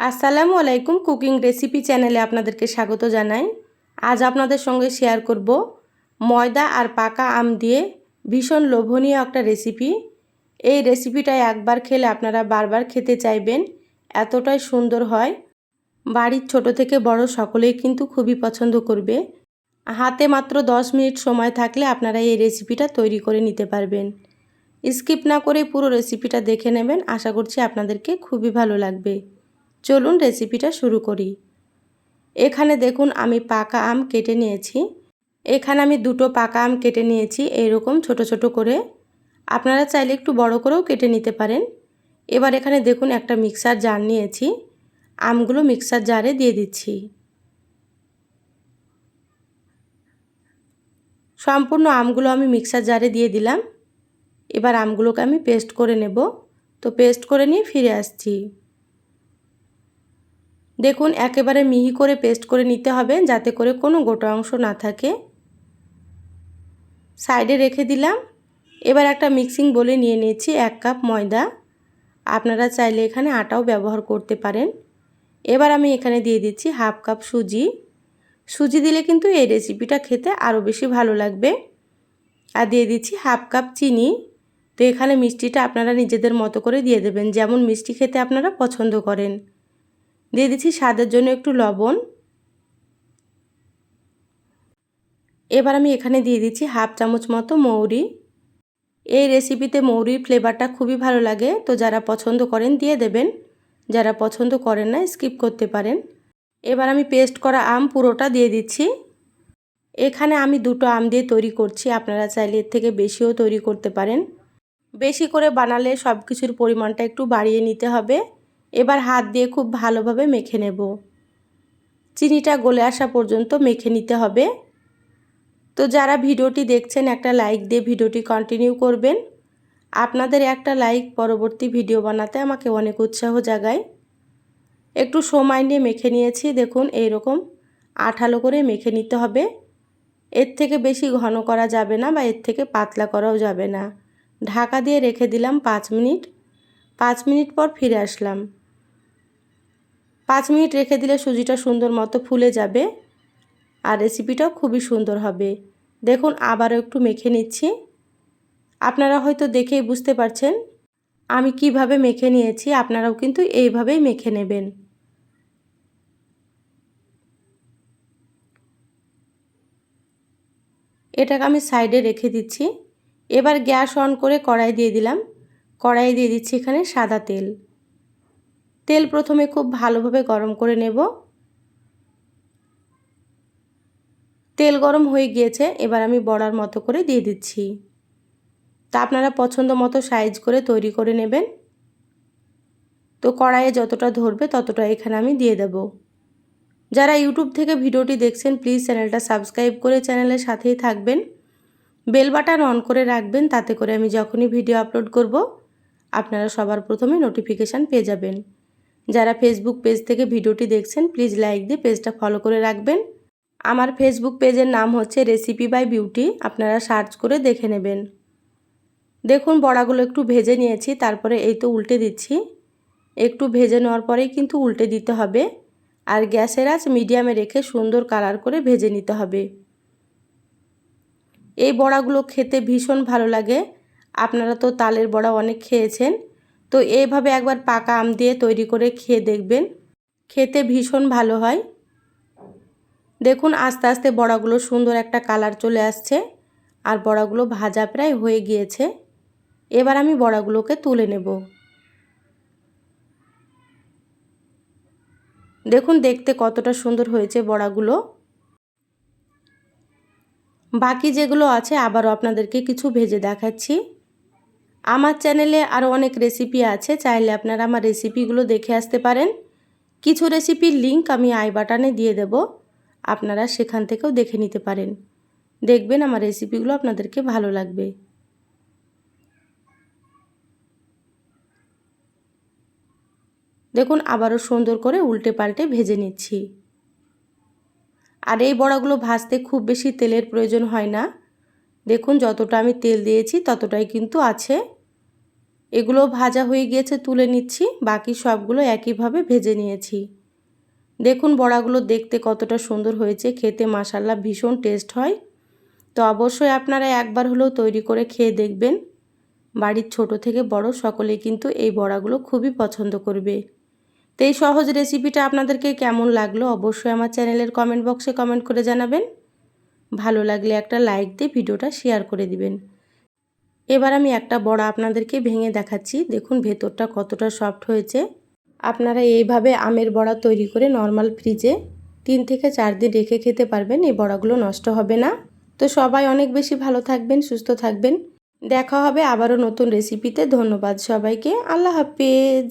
আসসালামু আলাইকুম cooking recipe চ্যানেলে আপনাদেরকে স্বাগত জানাই। আজ আপনাদের সঙ্গে শেয়ার করব ময়দা আর পাকা আম দিয়ে ভীষণ লোভনীয় একটা রেসিপি। এই রেসিপিটা একবার খেলে আপনারা বারবার খেতে চাইবেন, এতটাই সুন্দর হয়। বাড়ির ছোট থেকে বড় সকলেই কিন্তু খুবই পছন্দ করবে। হাতে মাত্র 10 মিনিট সময় থাকলে আপনারা এই রেসিপিটা তৈরি করে নিতে পারবেন। স্কিপ না করে পুরো রেসিপিটা দেখে নেবেন, আশা করছি আপনাদেরকে খুবই ভালো লাগবে। চলুন রেসিপিটা শুরু করি। এখানে দেখুন আমি পাকা আম কেটে নিয়েছি। এখানে আমি দুটো পাকা আম কেটে নিয়েছি এইরকম ছোট ছোট করে। আপনারা চাইলে একটু বড় করেও কেটে নিতে পারেন। এবার এখানে দেখুন একটা মিক্সার জার নিয়েছি। আমগুলো মিক্সার জারে দিয়ে দিচ্ছি। সম্পূর্ণ আমগুলো আমি মিক্সার জারে দিয়ে দিলাম। এবার আমগুলোকে আমি পেস্ট করে নেব। তো পেস্ট করে নিয়ে ফিরে আসছি। দেখুন, একেবারে মিহি করে পেস্ট করে নিতে হবে যাতে করে কোনো গোটা অংশ না থাকে। সাইডে রেখে দিলাম। এবার একটা মিক্সিং বলে নিয়ে নিয়েছি এক কাপ ময়দা। আপনারা চাইলে এখানে আটাও ব্যবহার করতে পারেন। এবার আমি এখানে দিয়ে দিচ্ছি হাফ কাপ সুজি। সুজি দিলে কিন্তু এই রেসিপিটা খেতে আরও বেশি ভালো লাগবে। আর দিয়ে দিচ্ছি হাফ কাপ চিনি। তো এখানে মিষ্টিটা আপনারা নিজেদের মতো করে দিয়ে দেবেন, যেমন মিষ্টি খেতে আপনারা পছন্দ করেন। দিয়ে দিচ্ছি স্বাদের জন্য একটু লবণ। এবার আমি এখানে দিয়ে দিচ্ছি হাফ চামচ মতো মৌরি। এই রেসিপিতে মৌরির ফ্লেভারটা খুবই ভালো লাগে, তো যারা পছন্দ করেন দিয়ে দেবেন। যারা পছন্দ করেন না স্কিপ করতে পারেন। এবার আমি পেস্ট করা আম পুরোটা দিয়ে দিচ্ছি। এখানে আমি দুটো আম দিয়ে তৈরি করছি, আপনারা চাইলে এর থেকে বেশিও তৈরি করতে পারেন। বেশি করে বানালে সব কিছুর পরিমাণটা একটু বাড়িয়ে নিতে হবে। এবার হাত দিয়ে খুব ভালোভাবে মেখে নেব। চিনিটা গলে আসা পর্যন্ত মেখে নিতে হবে। তো যারা ভিডিওটি দেখছেন, একটা লাইক দিয়ে ভিডিওটি কন্টিনিউ করবেন। আপনাদের একটা লাইক পরবর্তী ভিডিও বানাতে আমাকে অনেক উৎসাহ জাগায়। একটু সময় নিয়ে মেখে নিয়েছি, দেখুন এইরকম আঠালো করে মেখে নিতে হবে। এর থেকে বেশি ঘন করা যাবে না বা এর থেকে পাতলা করাও যাবে না। ঢাকা দিয়ে রেখে দিলাম পাঁচ মিনিট। পাঁচ মিনিট পর ফিরে আসলাম। পাঁচ মিনিট রেখে দিলে সুজিটা সুন্দর মতো ফুলে যাবে আর রেসিপিটাও খুবই সুন্দর হবে। দেখুন, আবারও একটু মেখে নিচ্ছি। আপনারা হয়তো দেখেই বুঝতে পারছেন আমি কীভাবে মেখে নিয়েছি, আপনারাও কিন্তু এইভাবেই মেখে নেবেন। এটাকে আমি সাইডে রেখে দিচ্ছি। এবার গ্যাস অন করে কড়াই দিয়ে দিলাম। কড়াই দিয়ে দিচ্ছি এখানে সাদা তেল। তেল প্রথমে খুব ভালোভাবে গরম করে নেব। তেল গরম হয়ে গিয়েছে, এবার আমি বড়ার মতো করে দিয়ে দিচ্ছি। তা আপনারা পছন্দ মতো সাইজ করে তৈরি করে নেবেন। তো কড়াইয়ে যতটা ধরবে ততটা এখানে আমি দিয়ে দেব। যারা ইউটিউব থেকে ভিডিওটি দেখছেন, প্লিজ চ্যানেলটা সাবস্ক্রাইব করে চ্যানেলের সাথেই থাকবেন। বেল বাটন অন করে রাখবেন, তাতে করে আমি যখনই ভিডিও আপলোড করব, আপনারা সবার প্রথমে নোটিফিকেশান পেয়ে যাবেন। যারা ফেসবুক পেজ থেকে ভিডিওটি দেখছেন প্লিজ লাইক দিয়ে পেজটা ফলো করে রাখবেন। আমার ফেসবুক পেজের নাম হচ্ছে রেসিপি বাই বিউটি আপনারা সার্চ করে দেখে নেবেন। দেখুন, বড়াগুলো একটু ভেজে নিয়েছি, তারপরে এই তো উল্টে দিচ্ছি। একটু ভেজে নেওয়ার পরেই কিন্তু উল্টে দিতে হবে। আর গ্যাসের আঁচ মিডিয়ামে রেখে সুন্দর কালার করে ভেজে নিতে হবে। এই বড়াগুলো খেতে ভীষণ ভালো লাগে। আপনারা তো তালের বড়া অনেক খেয়েছেন। তো এইভাবে একবার পাকা আম দিয়ে তৈরি করে খেয়ে দেখবেন। খেতে ভীষণ ভালো হয়। দেখুন আস্তে আস্তে বড়াগুলো সুন্দর একটা কালার চলে আসছে আর বড়াগুলো ভাজা প্রায় হয়ে গিয়েছে। এবার আমি বড়াগুলোকে তুলে নেব। দেখুন দেখতে কতটা সুন্দর হয়েছে বড়াগুলো। বাকি যেগুলো আছে আবারও আপনাদেরকে কিছু ভেজে দেখাচ্ছি। আমার চ্যানেলে আরও অনেক রেসিপি আছে, চাইলে আপনারা আমার রেসিপিগুলো দেখে আসতে পারেন। কিছু রেসিপির লিঙ্ক আমি আই বাটানে দিয়ে দেব, আপনারা সেখান থেকেও দেখে নিতে পারেন। দেখবেন আমার রেসিপিগুলো আপনাদেরকে ভালো লাগবে। দেখুন, আবারও সুন্দর করে উল্টে পাল্টে ভেজে নিচ্ছি। আর এই বড়াগুলো ভাজতে খুব বেশি তেলের প্রয়োজন হয় না। দেখুন, যতটা আমি তেল দিয়েছি, ততটাই কিন্তু আছে। এগুলো ভাজা হয়ে গিয়েছে, তুলে নিচ্ছি, বাকি সবগুলো একইভাবে ভেজে নিয়েছি। দেখুন বড়াগুলো দেখতে কতটা সুন্দর হয়েছে, খেতে মাসাল্লা ভীষণ টেস্ট হয়। তো অবশ্যই আপনারা একবার হলেও তৈরি করে খেয়ে দেখবেন। বাড়ির ছোট থেকে বড় সকলেই কিন্তু এই বড়াগুলো খুবই পছন্দ করবে। তো এই সহজ রেসিপিটা আপনাদেরকে কেমন লাগল অবশ্যই আমার চ্যানেলের কমেন্ট বক্সে কমেন্ট করে জানাবেন। ভালো লাগলে একটা লাইক দিয়ে ভিডিওটা শেয়ার করে দিবেন। এবার আমি একটা বড়া আপনাদেরকে ভেঙে দেখাচ্ছি। দেখুন ভেতরটা কতটা সফট হয়েছে। আপনারা এইভাবে আমের বড়া তৈরি করে নর্মাল ফ্রিজে তিন থেকে চার দিন রেখে খেতে পারবেন, এই বড়াগুলো নষ্ট হবে না। তো সবাই অনেক বেশি ভালো থাকবেন, সুস্থ থাকবেন। দেখা হবে আবারও নতুন রেসিপিতে ধন্যবাদ সবাইকে। আল্লাহ হাফেজ।